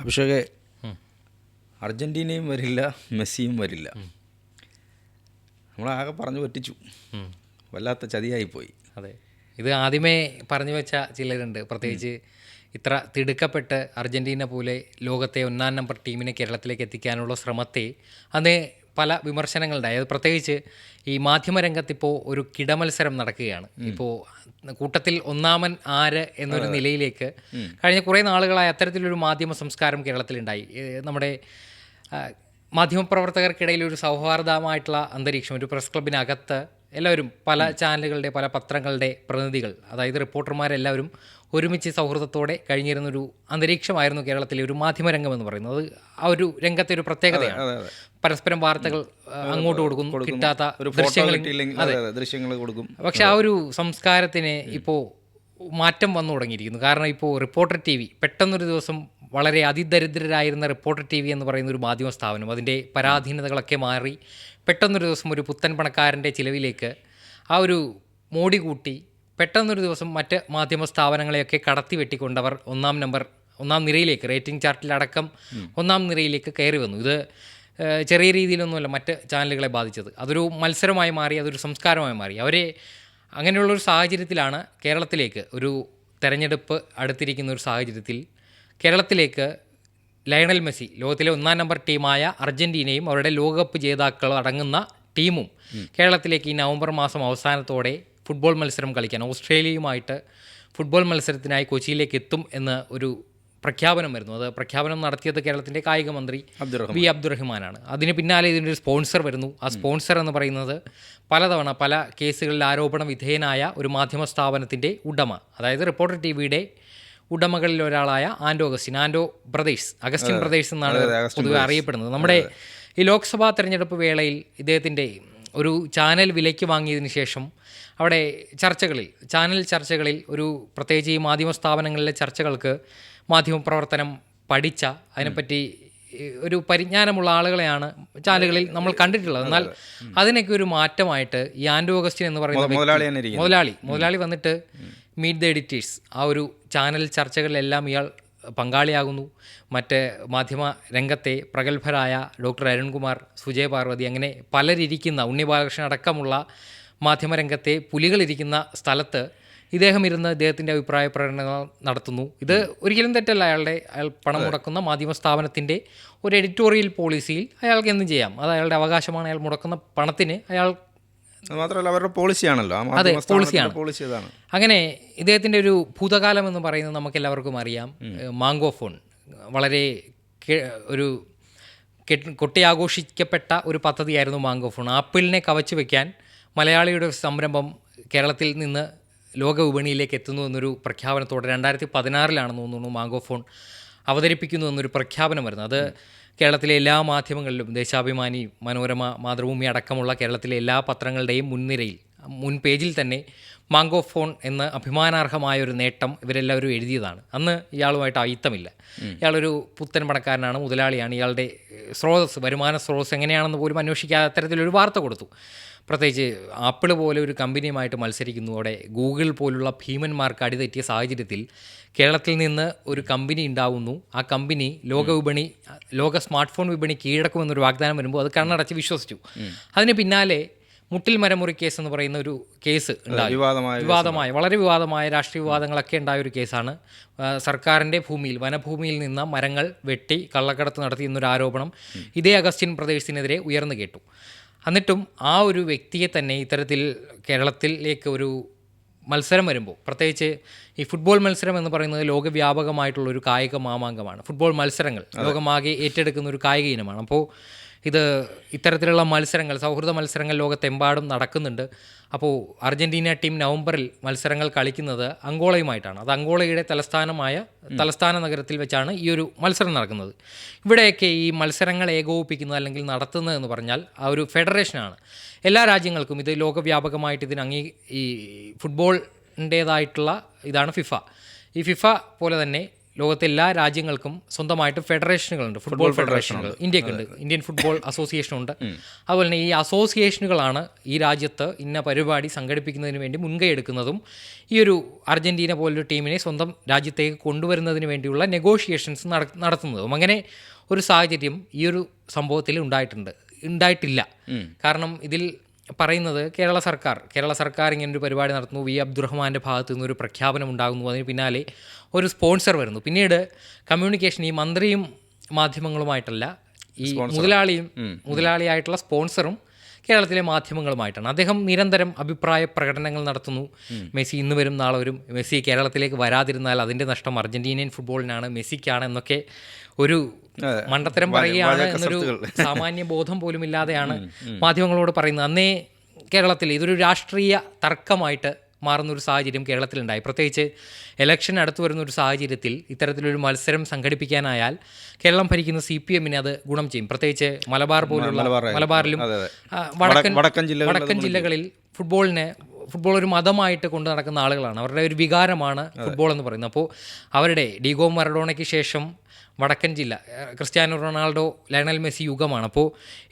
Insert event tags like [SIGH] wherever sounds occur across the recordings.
അഭിഷേകെ അർജന്റീനയും വരില്ല മെസ്സിയും വരില്ല. നമ്മളാകെ പറഞ്ഞു പറ്റിച്ചു. വല്ലാത്ത ചതിയായിപ്പോയി. അതെ. ഇത് ആദ്യമേ പറഞ്ഞു വെച്ച ചിലരുണ്ട്. പ്രത്യേകിച്ച് ഇത്ര തിടുക്കപ്പെട്ട് അർജന്റീന പോലെ ലോകത്തെ ഒന്നാം നമ്പർ ടീമിനെ കേരളത്തിലേക്ക് എത്തിക്കാനുള്ള ശ്രമത്തെ അന്ന് പല വിമർശനങ്ങളുണ്ടായി അത് പ്രത്യേകിച്ച് ഈ മാധ്യമരംഗത്ത് ഇപ്പോൾ ഒരു കിടമത്സരം നടക്കുകയാണ്. ഇപ്പോൾ കൂട്ടത്തിൽ ഒന്നാമൻ ആര് എന്നൊരു നിലയിലേക്ക് കഴിഞ്ഞ കുറേ നാളുകളായി അത്തരത്തിലൊരു മാധ്യമ സംസ്കാരം കേരളത്തിലുണ്ടായി. നമ്മുടെ മാധ്യമപ്രവർത്തകർക്കിടയിൽ ഒരു സൗഹാർദ്ദമായിട്ടുള്ള അന്തരീക്ഷം ഒരു പ്രസ് ക്ലബിനകത്ത് എല്ലാവരും പല ചാനലുകളുടെ പല പത്രങ്ങളുടെ പ്രതിനിധികൾ അതായത് റിപ്പോർട്ടർമാരെല്ലാവരും ഒരുമിച്ച് സൗഹൃദത്തോടെ കഴിഞ്ഞിരുന്നൊരു അന്തരീക്ഷമായിരുന്നു കേരളത്തിലെ ഒരു മാധ്യമരംഗം എന്ന് പറയുന്നത്. അത് ആ ഒരു രംഗത്തെ ഒരു പ്രത്യേകതയാണ്. പരസ്പരം വാർത്തകൾ അങ്ങോട്ട് കൊടുക്കുന്നു കിട്ടാത്ത ദൃശ്യങ്ങൾ ദൃശ്യങ്ങൾ കൊടുക്കും. പക്ഷെ ആ ഒരു സംസ്കാരത്തിന് ഇപ്പോൾ മാറ്റം വന്നു തുടങ്ങിയിരിക്കുന്നു. കാരണം ഇപ്പോൾ റിപ്പോർട്ടർ ടി വി പെട്ടെന്നൊരു ദിവസം വളരെ അതിദരിദ്രരായിരുന്ന റിപ്പോർട്ടർ ടി വി എന്ന് പറയുന്ന ഒരു മാധ്യമ സ്ഥാപനം അതിന്റെ പരാധീനതകളൊക്കെ മാറി പെട്ടെന്നൊരു ദിവസം ഒരു പുത്തൻ പണക്കാരന്റെ ചിലവിലേക്ക് ആ ഒരു മോടി കൂട്ടി പെട്ടെന്നൊരു ദിവസം മറ്റ് മാധ്യമ സ്ഥാപനങ്ങളെയൊക്കെ കടത്തി വെട്ടിക്കൊണ്ടവർ ഒന്നാം നമ്പർ ഒന്നാം നിരയിലേക്ക് റേറ്റിംഗ് ചാർട്ടിലടക്കം ഒന്നാം നിരയിലേക്ക് കയറി വന്നു. ഇത് ചെറിയ രീതിയിലൊന്നുമല്ല മറ്റ് ചാനലുകളെ ബാധിച്ചത്. അതൊരു മത്സരമായി മാറി അതൊരു സംസ്കാരമായി മാറി. അവരെ അങ്ങനെയുള്ളൊരു സാഹചര്യത്തിലാണ് കേരളത്തിലേക്ക് ഒരു തെരഞ്ഞെടുപ്പ് അടുത്തിരിക്കുന്ന ഒരു സാഹചര്യത്തിൽ കേരളത്തിലേക്ക് ലയണൽ മെസ്സി ലോകത്തിലെ ഒന്നാം നമ്പർ ടീമായ അർജന്റീനയും അവരുടെ ലോകകപ്പ് ജേതാക്കളും അടങ്ങുന്ന ടീമും കേരളത്തിലേക്ക് ഈ നവംബർ മാസം അവസാനത്തോടെ ഫുട്ബോൾ മത്സരം കളിക്കാൻ ഓസ്ട്രേലിയയുമായിട്ട് ഫുട്ബോൾ മത്സരത്തിനായി കൊച്ചിയിലേക്ക് എത്തും എന്ന് ഒരു പ്രഖ്യാപനം വരുന്നു. അത് പ്രഖ്യാപനം നടത്തിയത് കേരളത്തിന്റെ കായിക മന്ത്രി വി അബ്ദുറഹ്മാനാണ്. അതിന് പിന്നാലെ ഇതിന്റെ ഒരു സ്പോൺസർ വരുന്നു. ആ സ്പോൺസർ എന്ന് പറയുന്നത് പലതവണ പല കേസുകളിൽ ആരോപണ വിധേയനായ ഒരു മാധ്യമ സ്ഥാപനത്തിന്റെ ഉടമ അതായത് റിപ്പോർട്ടർ ടി വിയുടെ ഉടമകളിൽ ഒരാളായ ആൻഡോ അഗസ്റ്റിൻ ആൻഡോ ബ്രദേഴ്സ് അഗസ്റ്റിൻ ബ്രദേഴ്സ് എന്നാണ് പൊതുവെ അറിയപ്പെടുന്നത്. നമ്മുടെ ഈ ലോക്സഭാ തെരഞ്ഞെടുപ്പ് വേളയിൽ ഇദ്ദേഹത്തിന്റെ ഒരു ചാനൽ വിലയ്ക്ക് വാങ്ങിയതിന് ശേഷം അവിടെ ചർച്ചകളിൽ ചാനൽ ചർച്ചകളിൽ ഒരു പ്രത്യേകിച്ച് ഈ മാധ്യമ സ്ഥാപനങ്ങളിലെ ചർച്ചകൾക്ക് മാധ്യമപ്രവർത്തനം പഠിച്ച അതിനെപ്പറ്റി ഒരു പരിജ്ഞാനമുള്ള ആളുകളെയാണ് ചാനലുകളിൽ നമ്മൾ കണ്ടിട്ടുള്ളത്. എന്നാൽ അതിനൊക്കെ ഒരു മാറ്റമായിട്ട് ഈ ആൻഡോ ഓഗസ്റ്റിൻ എന്ന് പറയുന്ന മുതലാളി മുതലാളി. വന്നിട്ട് മീറ്റ് ദ എഡിറ്റേഴ്സ് ആ ഒരു ചാനൽ ചർച്ചകളിലെല്ലാം ഇയാൾ പങ്കാളിയാകുന്നു. മറ്റ് മാധ്യമ രംഗത്തെ പ്രഗത്ഭരായ ഡോക്ടർ അരുൺകുമാർ സുജയ പാർവതി അങ്ങനെ പലരിരിക്കുന്ന ഉണ്ണി ബാലകൃഷ്ണൻ അടക്കമുള്ള മാധ്യമരംഗത്തെ പുലികളിരിക്കുന്ന സ്ഥലത്ത് ഇദ്ദേഹം ഇരുന്ന് ഇദ്ദേഹത്തിന്റെ അഭിപ്രായ പ്രകടനങ്ങൾ നടത്തുന്നു. ഇത് ഒരിക്കലും തെറ്റല്ല. അയാളുടെ അയാൾ പണം മുടക്കുന്ന മാധ്യമ സ്ഥാപനത്തിന്റെ ഒരു എഡിറ്റോറിയൽ പോളിസിയിൽ അയാൾക്ക് എന്തും ചെയ്യാം. അത് അയാളുടെ അവകാശമാണ്. അയാൾ മുടക്കുന്ന പണത്തിന് അയാൾ മാത്രമല്ല അവരുടെ പോളിസിയാണല്ലോ. മാധ്യമ പോളിസിയാണ്. പോളിസി അങ്ങനെ ഇദ്ദേഹത്തിന്റെ ഒരു ഭൂതകാലം എന്ന് പറയുന്നത് നമുക്ക് എല്ലാവർക്കും അറിയാം മാംഗോ ഫോൺ. വളരെ ഒരു കെട്ട്- കൊട്ടിയാഘോഷിക്കപ്പെട്ട ഒരു പദ്ധതിയായിരുന്നു മാംഗോ ഫോൺ. ആപ്പിളിനെ കവച്ചു വെക്കാൻ മലയാളിയുടെ സംരംഭം കേരളത്തിൽ നിന്ന് ലോക വിപണിയിലേക്ക് എത്തുന്നു എന്നൊരു പ്രഖ്യാപനത്തോടെ രണ്ടായിരത്തി പതിനാറിലാണെന്ന് തോന്നുന്നു മാംഗോ ഫോൺ അവതരിപ്പിക്കുന്നു എന്നൊരു പ്രഖ്യാപനം വരുന്നത്. അത് കേരളത്തിലെ എല്ലാ മാധ്യമങ്ങളിലും ദേശാഭിമാനി മനോരമ മാതൃഭൂമി അടക്കമുള്ള കേരളത്തിലെ എല്ലാ പത്രങ്ങളുടെയും മുൻനിരയിൽ മുൻ പേജിൽ തന്നെ മാംഗോ ഫോൺ എന്ന അഭിമാനാർഹമായ ഒരു നേട്ടം ഇവരെല്ലാവരും എഴുതിയതാണ്. അന്ന് ഇയാളുമായിട്ട് അയിത്തമില്ല ഇയാളൊരു പുത്തൻ പണക്കാരനാണ് മുതലാളിയാണ്. ഇയാളുടെ സ്രോതസ് വരുമാന സ്രോതസ് എങ്ങനെയാണെന്ന് പോലും അന്വേഷിക്കാതെ അത്തരത്തിലൊരു വാർത്ത കൊടുത്തു. പ്രത്യേകിച്ച് ആപ്പിൾ പോലെ ഒരു കമ്പനിയുമായിട്ട് മത്സരിക്കുന്നു. അവിടെ ഗൂഗിൾ പോലുള്ള ഭീമന്മാർക്ക് അടിതെറ്റിയ സാഹചര്യത്തിൽ കേരളത്തിൽ നിന്ന് ഒരു കമ്പനി ഉണ്ടാവുന്നു. ആ കമ്പനി ലോക വിപണി ലോക സ്മാർട്ട് ഫോൺ വിപണി കീഴടക്കുമെന്നൊരു വാഗ്ദാനം വരുമ്പോൾ അത് കണ്ണടച്ച് വിശ്വസിച്ചു. അതിന് പിന്നാലെ മുട്ടിൽ മരമുറി കേസ് എന്ന് പറയുന്ന ഒരു കേസ് ഉണ്ടായി. വിവാദമായ വളരെ വിവാദമായ രാഷ്ട്രീയ വിവാദങ്ങളൊക്കെ ഉണ്ടായ ഒരു കേസാണ്. സർക്കാരിന്റെ ഭൂമിയിൽ വനഭൂമിയിൽ നിന്ന് മരങ്ങൾ വെട്ടി കള്ളക്കടത്ത് നടത്തി എന്നൊരു ആരോപണം ഇതേ അഗസ്റ്റിൻ പ്രദേശത്തിനെതിരെ ഉയർന്നു കേട്ടു. എന്നിട്ടും ആ ഒരു വ്യക്തിയെ തന്നെ ഇത്തരത്തിൽ കേരളത്തിലേക്ക് ഒരു മത്സരം വരുമ്പോൾ പ്രത്യേകിച്ച് ഈ ഫുട്ബോൾ മത്സരം എന്ന് പറയുന്നത് ലോകവ്യാപകമായിട്ടുള്ള ഒരു കായിക മാമാങ്കമാണ്. ഫുട്ബോൾ മത്സരങ്ങൾ ലോകമാകെ ഏറ്റെടുക്കുന്ന ഒരു കായിക ഇനമാണ്. അപ്പോൾ ഇത് ഇത്തരത്തിലുള്ള മത്സരങ്ങൾ സൗഹൃദ മത്സരങ്ങൾ ലോകത്തെമ്പാടും നടക്കുന്നുണ്ട്. അപ്പോൾ അർജന്റീന ടീം നവംബറിൽ മത്സരങ്ങൾ കളിക്കുന്നത് അങ്കോളയുമായിട്ടാണ്. അത് അങ്കോളയുടെ തലസ്ഥാനമായ തലസ്ഥാന നഗരത്തിൽ വെച്ചാണ് ഈ ഒരു മത്സരം നടക്കുന്നത്. ഇവിടെയൊക്കെ ഈ മത്സരങ്ങൾ ഏകോപിപ്പിക്കുന്നത് അല്ലെങ്കിൽ നടത്തുന്നത് എന്ന് പറഞ്ഞാൽ ആ ഒരു ഫെഡറേഷനാണ്. എല്ലാ രാജ്യങ്ങൾക്കും ഇത് ലോകവ്യാപകമായിട്ട് ഇതിന് അംഗീ ഈ ഫുട്ബോളിന്റേതായിട്ടുള്ള ഇതാണ് ഫിഫ. ഈ ഫിഫ പോലെ തന്നെ ലോകത്തെ എല്ലാ രാജ്യങ്ങൾക്കും സ്വന്തമായിട്ട് ഫെഡറേഷനുകളുണ്ട്. ഫുട്ബോൾ ഫെഡറേഷനുകൾ. ഇന്ത്യക്കുണ്ട്. ഇന്ത്യൻ ഫുട്ബോൾ അസോസിയേഷൻ ഉണ്ട്. അതുപോലെ തന്നെ ഈ അസോസിയേഷനുകളാണ് ഈ രാജ്യത്ത് ഇന്ന പരിപാടി സംഘടിപ്പിക്കുന്നതിന് വേണ്ടി മുൻകൈ എടുക്കുന്നതും ഈ ഒരു അർജന്റീന പോലൊരു ടീമിനെ സ്വന്തം രാജ്യത്തേക്ക് കൊണ്ടുവരുന്നതിന് വേണ്ടിയുള്ള നെഗോഷിയേഷൻസ് നടത്തുന്നതും. അങ്ങനെ ഒരു സാഹചര്യം ഈ ഒരു സംഭവത്തിൽ ഉണ്ടായിട്ടുണ്ട്. ഉണ്ടായിട്ടില്ല. കാരണം ഇതിൽ പറയുന്നത് കേരള സർക്കാർ. കേരള സർക്കാർ ഇങ്ങനെ ഒരു പരിപാടി നടത്തുന്നു. വി. അബ്ദുറഹ്മാന്റെ ഭാഗത്തു നിന്ന് ഒരു പ്രഖ്യാപനം ഉണ്ടാകുന്നു. അതിന് പിന്നാലെ ഒരു സ്പോൺസർ വരുന്നു. പിന്നീട് കമ്മ്യൂണിക്കേഷൻ ഈ മന്ത്രിയും മാധ്യമങ്ങളുമായിട്ടല്ല ഈ മുതലാളിയും മുതലാളിയായിട്ടുള്ള സ്പോൺസറും കേരളത്തിലെ മാധ്യമങ്ങളുമായിട്ടാണ്. അദ്ദേഹം നിരന്തരം അഭിപ്രായ പ്രകടനങ്ങൾ നടത്തുന്നു. മെസ്സി ഇന്ന് വരും നാളെ വരും. മെസ്സി കേരളത്തിലേക്ക് വരാതിരുന്നാൽ അതിന്റെ നഷ്ടം അർജന്റീനിയൻ ഫുട്ബോളിനാണ് മെസ്സിക്കാണ് എന്നൊക്കെ ഒരു മണ്ടത്തരം പറയുകയാണ് എന്നൊരു [LAUGHS] സാമാന്യ ബോധം പോലും ഇല്ലാതെയാണ് മാധ്യമങ്ങളോട് പറയുന്നത്. അന്നേ കേരളത്തിൽ ഇതൊരു രാഷ്ട്രീയ തർക്കമായിട്ട് മാറുന്ന ഒരു സാഹചര്യം കേരളത്തിലുണ്ടായി. പ്രത്യേകിച്ച് ഇലക്ഷൻ അടുത്തു വരുന്ന ഒരു സാഹചര്യത്തിൽ ഇത്തരത്തിലൊരു മത്സരം സംഘടിപ്പിക്കാനായാൽ കേരളം ഭരിക്കുന്ന സി പി എമ്മിന് അത് ഗുണം ചെയ്യും. പ്രത്യേകിച്ച് മലബാർ പോലുള്ള മലബാറിലും വടക്കൻ വടക്കൻ ജില്ലകളിൽ ഫുട്ബോളിനെ ഫുട്ബോൾ ഒരു മതമായിട്ട് കൊണ്ടു നടക്കുന്ന ആളുകളാണ്. അവരുടെ ഒരു വികാരമാണ് ഫുട്ബോൾ എന്ന് പറയുന്നത്. അപ്പോൾ അവരുടെ ഡിഗോ മറഡോണയ്ക്ക് ശേഷം വടക്കൻ ജില്ല ക്രിസ്ത്യാനോ റൊണാൾഡോ ലയണൽ മെസ്സി യുഗമാണ്. അപ്പോൾ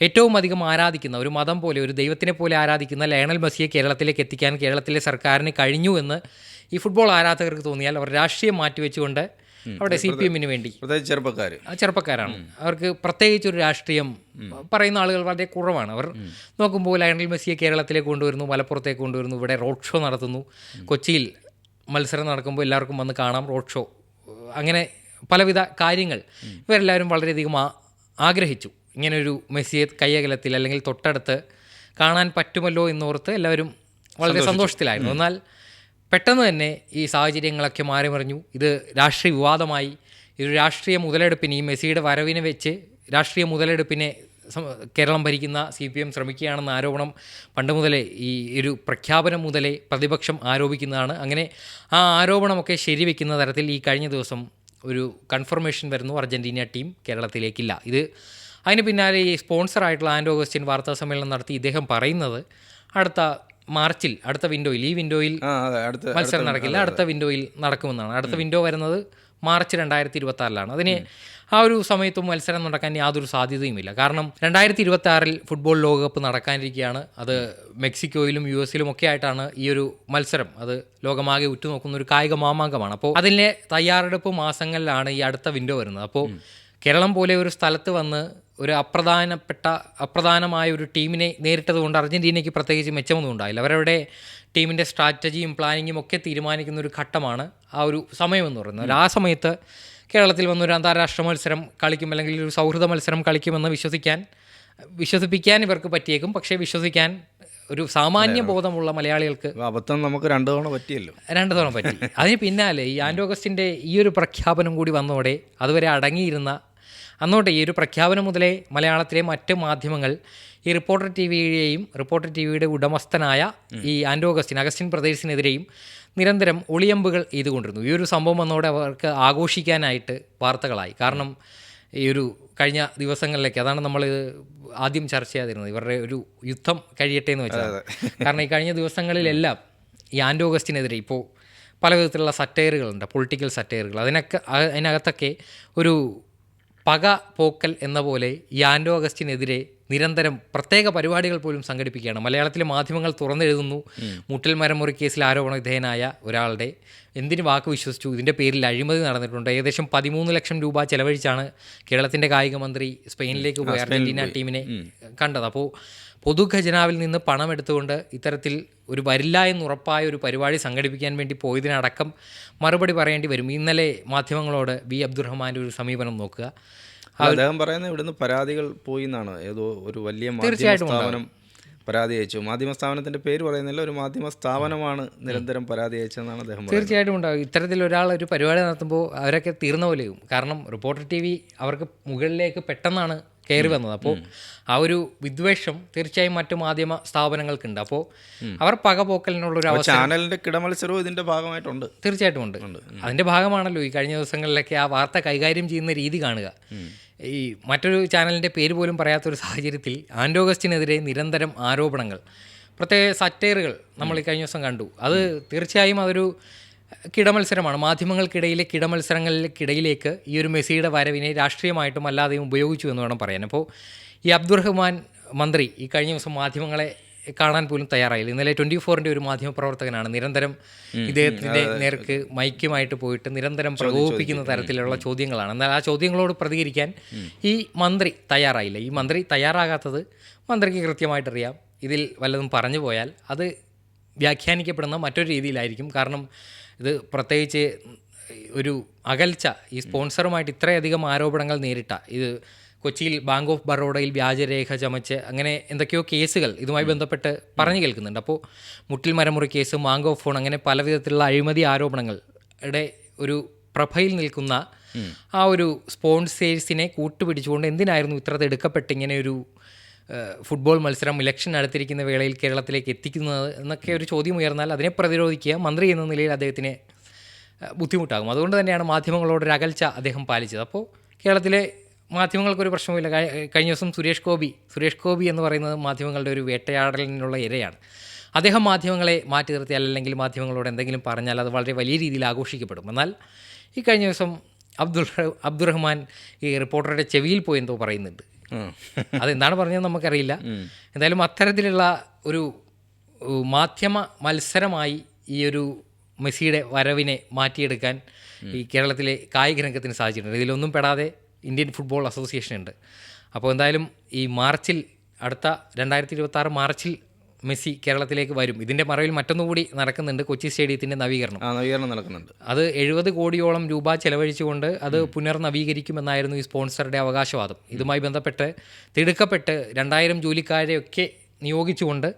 ഏറ്റവും അധികം ആരാധിക്കുന്ന ഒരു മതം പോലെ ഒരു ദൈവത്തിനെ പോലെ ആരാധിക്കുന്ന ലയണൽ മെസ്സിയെ കേരളത്തിലേക്ക് എത്തിക്കാൻ കേരളത്തിലെ സർക്കാരിന് കഴിഞ്ഞു എന്ന് ഈ ഫുട്ബോൾ ആരാധകർക്ക് തോന്നിയാൽ അവർ രാഷ്ട്രീയം മാറ്റിവെച്ചുകൊണ്ട് അവിടെ സി പി എമ്മിന് വേണ്ടി. ചെറുപ്പക്കാർ ആ ചെറുപ്പക്കാരാണ്. അവർക്ക് പ്രത്യേകിച്ച് ഒരു രാഷ്ട്രീയം പറയുന്ന ആളുകൾ വളരെ കുറവാണ്. അവർ നോക്കുമ്പോൾ ലയണൽ മെസ്സിയെ കേരളത്തിലേക്ക് കൊണ്ടുവരുന്നു മലപ്പുറത്തേക്ക് കൊണ്ടുവരുന്നു ഇവിടെ റോഡ് ഷോ നടത്തുന്നു. കൊച്ചിയിൽ മത്സരം നടക്കുമ്പോൾ എല്ലാവർക്കും വന്ന് കാണാം റോഡ് ഷോ. അങ്ങനെ പലവിധ കാര്യങ്ങൾ ഇവരെല്ലാവരും വളരെയധികം ആഗ്രഹിച്ചു. ഇങ്ങനൊരു മെസ്സിയെ കൈയകലത്തിൽ അല്ലെങ്കിൽ തൊട്ടടുത്ത് കാണാൻ പറ്റുമല്ലോ എന്നോർത്ത് എല്ലാവരും വളരെ സന്തോഷത്തിലായിരുന്നു. എന്നാൽ പെട്ടെന്ന് തന്നെ ഈ സാഹചര്യങ്ങളൊക്കെ മാറി മറിഞ്ഞു ഇത് രാഷ്ട്രീയ വിവാദമായി. ഒരു രാഷ്ട്രീയ മുതലെടുപ്പിന് ഈ മെസ്സിയുടെ വരവിനെ വെച്ച് രാഷ്ട്രീയ മുതലെടുപ്പിനെ കേരളം ഭരിക്കുന്ന സി പി എം ശ്രമിക്കുകയാണെന്ന ആരോപണം പണ്ട് മുതലേ ഈ ഒരു പ്രഖ്യാപനം മുതലേ പ്രതിപക്ഷം ആരോപിക്കുന്നതാണ്. അങ്ങനെ ആ ആരോപണമൊക്കെ ശരിവെക്കുന്ന തരത്തിൽ ഈ കഴിഞ്ഞ ദിവസം ഒരു കൺഫർമേഷൻ വരുന്നു. അർജന്റീന ടീം കേരളത്തിലേക്കില്ല. ഇത് അതിന് പിന്നാലെ ഈ സ്പോൺസറായിട്ടുള്ള ആൻഡ് ഓഗസ്റ്റിൻ വാർത്താ സമ്മേളനം നടത്തി ഇദ്ദേഹം പറയുന്നത് അടുത്ത മാർച്ചിൽ അടുത്ത വിൻഡോയിൽ ഈ വിൻഡോയിൽ മത്സരം നടക്കില്ല. അടുത്ത വിൻഡോയിൽ നടക്കുമെന്നാണ്. അടുത്ത വിൻഡോ വരുന്നത് മാർച്ച് രണ്ടായിരത്തി ഇരുപത്തി ആറിലാണ് അതിന് ആ ഒരു സമയത്തും മത്സരം നടക്കാൻ യാതൊരു സാധ്യതയുമില്ല. കാരണം രണ്ടായിരത്തി ഇരുപത്തി ആറിൽ ഫുട്ബോൾ ലോകകപ്പ് നടക്കാനിരിക്കുകയാണ് അത് മെക്സിക്കോയിലും യു എസിലും ഒക്കെ ആയിട്ടാണ് ഈ ഒരു മത്സരം. അത് ലോകമാകെ ഉറ്റുനോക്കുന്ന ഒരു കായിക മാമാങ്കമാണ്. അപ്പോൾ അതിന്റെ തയ്യാറെടുപ്പ് മാസങ്ങളിലാണ് ഈ അടുത്ത വിൻഡോ വരുന്നത്. അപ്പോൾ കേരളം പോലെ ഒരു സ്ഥലത്ത് വന്ന് ഒരു അപ്രധാനപ്പെട്ട അപ്രധാനമായ ഒരു ടീമിനെ നേരിട്ടത് കൊണ്ട് അർജന്റീനയ്ക്ക് പ്രത്യേകിച്ച് മെച്ചമൊന്നും ഉണ്ടായില്ല. അവരവരുടെ ടീമിന്റെ സ്ട്രാറ്റജിയും പ്ലാനിങ്ങും ഒക്കെ തീരുമാനിക്കുന്ന ഒരു ഘട്ടമാണ് ആ ഒരു സമയമെന്ന് പറയുന്നത്. ആ സമയത്ത് കേരളത്തിൽ വന്നൊരു അന്താരാഷ്ട്ര മത്സരം കളിക്കും അല്ലെങ്കിൽ ഒരു സൗഹൃദ മത്സരം കളിക്കുമെന്ന് വിശ്വസിക്കാൻ വിശ്വസിപ്പിക്കാൻ ഇവർക്ക് പറ്റിയേക്കും. പക്ഷേ വിശ്വസിക്കാൻ ഒരു സാമാന്യ ബോധമുള്ള മലയാളികൾക്ക് അബദ്ധം നമുക്ക് രണ്ടു തവണ പറ്റിയല്ലോ. രണ്ടു തവണ പറ്റി. അതിന് പിന്നാലെ ഈ ആൻഡ് ഓഗസ്റ്റിന്റെ ഈ ഒരു പ്രഖ്യാപനം കൂടി വന്നതോടെ അതുവരെ അടങ്ങിയിരുന്ന അന്നോട്ടെ ഈ ഒരു പ്രഖ്യാപനം മുതലേ മലയാളത്തിലെ മറ്റ് മാധ്യമങ്ങൾ ഈ റിപ്പോർട്ടർ ടി വിയുടെയും റിപ്പോർട്ടർ ടി വിയുടെ ഉടമസ്ഥനായ ഈ ആൻഡ് ഓഗസ്റ്റിൻ അഗസ്റ്റിൻ പ്രദേശിനെതിരെയും നിരന്തരം ഒളിയമ്പുകൾ ചെയ്തുകൊണ്ടിരുന്നു ഈ ഒരു സംഭവം വന്നതോടെ അവർക്ക് ആഘോഷിക്കാനായിട്ട് വാർത്തകളായി. കാരണം ഈ ഒരു കഴിഞ്ഞ ദിവസങ്ങളിലേക്ക് അതാണ് നമ്മൾ ആദ്യം ചർച്ച ചെയ്യാതിരുന്നത് ഇവരുടെ ഒരു യുദ്ധം കഴിയട്ടെ എന്ന് വെച്ചാൽ കാരണം ഈ കഴിഞ്ഞ ദിവസങ്ങളിലെല്ലാം ഈ ആൻഡോഗസ്റ്റിനെതിരെ ഇപ്പോൾ പല വിധത്തിലുള്ള സറ്റയറുകളുണ്ട് പൊളിറ്റിക്കൽ സറ്റയറുകൾ. അതിനൊക്കെ അതിനകത്തൊക്കെ ഒരു പക പോക്കൽ എന്ന പോലെ ഈ ആൻഡോ അഗസ്റ്റിനെതിരെ നിരന്തരം പ്രത്യേക പരിപാടികൾ പോലും സംഘടിപ്പിക്കുകയാണ്. മലയാളത്തിലെ മാധ്യമങ്ങൾ തുറന്നെഴുതുന്നു. മുട്ടൽ മരമുറി കേസിൽ ആരോപണ വിധേയനായ ഒരാളുടെ എന്തിന് വാക്ക് വിശ്വസിച്ചു? ഇതിന്റെ പേരിൽ അഴിമതി നടന്നിട്ടുണ്ട്. ഏകദേശം പതിമൂന്ന് ലക്ഷം രൂപ ചെലവഴിച്ചാണ് കേരളത്തിന്റെ കായിക മന്ത്രി സ്പെയിനിലേക്ക് പോയി അർജന്റീന ടീമിനെ കണ്ടത്. അപ്പോൾ പൊതുഖജനാവിൽ നിന്ന് പണം എടുത്തുകൊണ്ട് ഇത്തരത്തിൽ ഒരു വരില്ല എന്നുറപ്പായ ഒരു പരിപാടി സംഘടിപ്പിക്കാൻ വേണ്ടി പോയതിനടക്കം മറുപടി പറയേണ്ടി വരും. ഇന്നലെ മാധ്യമങ്ങളോട് ബി അബ്ദുറഹ്മാന്റെ ഒരു സമീപനം നോക്കുക. അദ്ദേഹം പറയുന്നത് ഇവിടുന്ന് പരാതികൾ പോയി എന്നാണ്. ഏതോ ഒരു വലിയ മാധ്യമ സ്ഥാപനം പരാതി അയച്ചു. മാധ്യമ സ്ഥാപനത്തിന്റെ പേര് പറയുന്നില്ല ഒരു മാധ്യമ സ്ഥാപനമാണ് നിരന്തരം പരാതി അയച്ചതെന്നാണ് അദ്ദേഹം തീർച്ചയായിട്ടും ഉണ്ടാകും ഇത്തരത്തിൽ ഒരാൾ ഒരു പരിപാടി നടത്തുമ്പോൾ അവരൊക്കെ തീർന്ന പോലെയും കാരണം റിപ്പോർട്ടർ ടി വി അവർക്ക് മുകളിലേക്ക് പെട്ടെന്നാണ് കയറി വന്നത്. അപ്പോൾ ആ ഒരു വിദ്വേഷം തീർച്ചയായും മറ്റു മാധ്യമ സ്ഥാപനങ്ങൾക്കുണ്ട്. അപ്പോൾ അവർ പകപോക്കലിനുള്ള ഒരു അവസ്ഥ ചാനലിന്റെ കിടമത്സരവും ഇതിന്റെ ഭാഗമായിട്ടുണ്ട്. തീർച്ചയായിട്ടും ഉണ്ട്. അതിന്റെ ഭാഗമാണല്ലോ ഈ കഴിഞ്ഞ ദിവസങ്ങളിലൊക്കെ ആ വാർത്ത കൈകാര്യം ചെയ്യുന്ന രീതി കാണുക. ഈ മറ്റൊരു ചാനലിന്റെ പേര് പോലും പറയാത്തൊരു സാഹചര്യത്തിൽ ആൻഡോഗസ്റ്റിനെതിരെ നിരന്തരം ആരോപണങ്ങൾ പ്രത്യേക സറ്റയറുകൾ നമ്മൾ ഈ കഴിഞ്ഞ ദിവസം കണ്ടു. അത് തീർച്ചയായും അതൊരു കിടമത്സരമാണ്. മാധ്യമങ്ങൾക്കിടയിലെ കിടമത്സരങ്ങൾക്കിടയിലേക്ക് ഈ ഒരു മെസ്സിയുടെ വരവിനെ രാഷ്ട്രീയമായിട്ടും അല്ലാതെയും ഉപയോഗിച്ചു എന്ന് വേണം പറയാൻ. അപ്പോൾ ഈ അബ്ദുറഹ്മാൻ മന്ത്രി ഈ കഴിഞ്ഞ ദിവസം മാധ്യമങ്ങളെ കാണാൻ പോലും തയ്യാറായില്ല. ഇന്നലെ ട്വന്റി ഫോറിന്റെ ഒരു മാധ്യമ പ്രവർത്തകനാണ് നിരന്തരം ഇദ്ദേഹത്തിന്റെ നേർക്ക് മൈക്കുമായിട്ട് പോയിട്ട് നിരന്തരം പ്രകോപിപ്പിക്കുന്ന തരത്തിലുള്ള ചോദ്യങ്ങളാണ്. എന്നാൽ ആ ചോദ്യങ്ങളോട് പ്രതികരിക്കാൻ ഈ മന്ത്രി തയ്യാറായില്ല. ഈ മന്ത്രി തയ്യാറാകാത്തത് മന്ത്രിക്ക് കൃത്യമായിട്ടറിയാം. ഇതിൽ വല്ലതും പറഞ്ഞു പോയാൽ അത് വ്യാഖ്യാനിക്കപ്പെടുന്ന മറ്റൊരു രീതിയിലായിരിക്കും. കാരണം ഇത് പ്രത്യേകിച്ച് ഒരു അകൽച്ച ഈ സ്പോൺസറുമായിട്ട് ഇത്രയധികം ആരോപണങ്ങൾ നേരിട്ട ഇത് കൊച്ചിയിൽ ബാങ്ക് ഓഫ് ബറോഡയിൽ വ്യാജരേഖ ചമച്ച് അങ്ങനെ എന്തൊക്കെയോ കേസുകൾ ഇതുമായി ബന്ധപ്പെട്ട് പറഞ്ഞു കേൾക്കുന്നുണ്ട്. അപ്പോൾ മുട്ടിൽ മരമുറി കേസ് മാങ്കോ ഫോൺ അങ്ങനെ പല വിധത്തിലുള്ള അഴിമതി ആരോപണങ്ങളുടെ ഒരു പ്രഭയിൽ നിൽക്കുന്ന ആ ഒരു സ്പോൺസേഴ്സിനെ കൂട്ടുപിടിച്ചുകൊണ്ട് എന്തിനായിരുന്നു ഇത്ര എടുക്കപ്പെട്ട് ഇങ്ങനെ ഒരു ഫുട്ബോൾ മത്സരം ഇലക്ഷൻ നടത്തിയിരിക്കുന്ന വേളയിൽ കേരളത്തിലേക്ക് എത്തിക്കുന്നത് എന്നൊക്കെ ഒരു ചോദ്യം ഉയർന്നാൽ അതിനെ പ്രതിരോധിക്കുക മന്ത്രി എന്ന നിലയിൽ അദ്ദേഹത്തിന് ബുദ്ധിമുട്ടാകും. അതുകൊണ്ട് തന്നെയാണ് മാധ്യമങ്ങളോട് ഒരു അകൽച്ച അദ്ദേഹം പാലിച്ചത്. അപ്പോൾ കേരളത്തിലെ മാധ്യമങ്ങൾക്കൊരു പ്രശ്നവുമില്ല. കഴി- കഴിഞ്ഞ ദിവസം സുരേഷ് ഗോപി സുരേഷ് ഗോപി എന്ന് പറയുന്നത് മാധ്യമങ്ങളുടെ ഒരു വേട്ടയാടലിനുള്ള ഇരയാണ്. അദ്ദേഹം മാധ്യമങ്ങളെ മാറ്റി നിർത്തിയാൽ അല്ലെങ്കിൽ മാധ്യമങ്ങളോട് എന്തെങ്കിലും പറഞ്ഞാൽ അത് വളരെ വലിയ രീതിയിൽ ആഘോഷിക്കപ്പെടും. എന്നാൽ ഈ കഴിഞ്ഞ ദിവസം അബ്ദുൾ അബ്ദുറഹ്മാൻ ഈ റിപ്പോർട്ടറുടെ ചെവിയിൽ പോയി എന്തോ പറയുന്നുണ്ട്. അതെന്താണ് പറഞ്ഞത് നമുക്കറിയില്ല. എന്തായാലും അത്തരത്തിലുള്ള ഒരു മാധ്യമ മത്സരമായി ഈ ഒരു മെസ്സിയുടെ വരവിനെ മാറ്റിയെടുക്കാൻ ഈ കേരളത്തിലെ കായിക രംഗത്തിന് സാധിച്ചിട്ടുണ്ട്. ഇതിലൊന്നും പെടാതെ ഇന്ത്യൻ ഫുട്ബോൾ അസോസിയേഷൻ ഉണ്ട്. അപ്പോൾ എന്തായാലും ഈ മാർച്ചിൽ അടുത്ത രണ്ടായിരത്തി ഇരുപത്തി മാർച്ചിൽ മെസ്സി കേരളത്തിലേക്ക് വരും. ഇതിന്റെ മറവിൽ മറ്റൊന്നുകൂടി നടക്കുന്നുണ്ട് കൊച്ചി സ്റ്റേഡിയത്തിന്റെ നവീകരണം. ആ നവീകരണം നടക്കുന്നുണ്ട്. അത് എഴുപത് കോടിയോളം രൂപ ചെലവഴിച്ചുകൊണ്ട് അത് പുനർനവീകരിക്കുമെന്നായിരുന്നു ഈ സ്പോൺസറുടെ അവകാശവാദം. ഇതുമായി ബന്ധപ്പെട്ട് തിടുക്കപ്പെട്ട് രണ്ടായിരം ജോലിക്കാരെയൊക്കെ നിയോഗിച്ചുകൊണ്ട്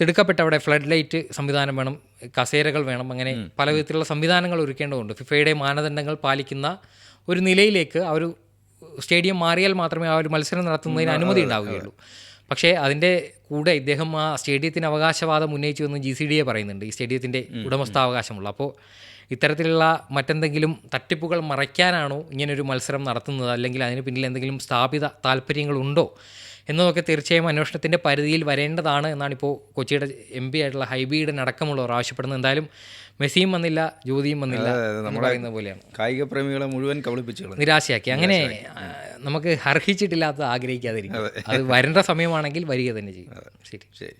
തിടുക്കപ്പെട്ട് അവിടെ ഫ്ലഡ് ലൈറ്റ് സംവിധാനം വേണം കസേരകൾ വേണം അങ്ങനെ പല വിധത്തിലുള്ള സംവിധാനങ്ങൾ ഒരുക്കേണ്ടതുണ്ട്. ഫിഫയുടെ മാനദണ്ഡങ്ങൾ പാലിക്കുന്ന ഒരു നിലയിലേക്ക് ഒരു സ്റ്റേഡിയം മാറിയാൽ മാത്രമേ ആ ഒരു മത്സരം നടത്തുന്നതിന് അനുമതി ഉണ്ടാവുകയുള്ളൂ. പക്ഷേ അതിന്റെ കൂടെ ഇദ്ദേഹം ആ സ്റ്റേഡിയത്തിന് അവകാശവാദം ഉന്നയിച്ചു എന്ന് ജി സി ഡി എ പറയുന്നുണ്ട് ഈ സ്റ്റേഡിയത്തിന്റെ ഉടമസ്ഥാവകാശമുള്ള. അപ്പോൾ ഇത്തരത്തിലുള്ള മറ്റെന്തെങ്കിലും തട്ടിപ്പുകൾ മറയ്ക്കാനാണോ ഇങ്ങനൊരു മത്സരം നടത്തുന്നത്? അല്ലെങ്കിൽ അതിന് പിന്നിൽ എന്തെങ്കിലും സ്ഥാപിത താല്പര്യങ്ങളുണ്ടോ? എന്നതൊക്കെ തീർച്ചയായും അന്വേഷണത്തിന്റെ പരിധിയിൽ വരേണ്ടതാണ് എന്നാണ് ഇപ്പോൾ കൊച്ചിയുടെ എം പി ആയിട്ടുള്ള ഹൈബിയുടെ അടക്കമുള്ളവർ ആവശ്യപ്പെടുന്നത്. എന്തായാലും മെസ്സിയും വന്നില്ല ജ്യോതിയും വന്നില്ല പറയുന്ന പോലെയാണ്. കായിക പ്രേമികളെ മുഴുവൻ കബളിപ്പിച്ചു നിരാശയാക്കി. അങ്ങനെ നമുക്ക് അർഹിച്ചിട്ടില്ലാത്ത ആഗ്രഹിക്കാതിരിക്കും അത്. വരേണ്ട സമയമാണെങ്കിൽ വരിക തന്നെ ചെയ്യും. ശരി. ശരി.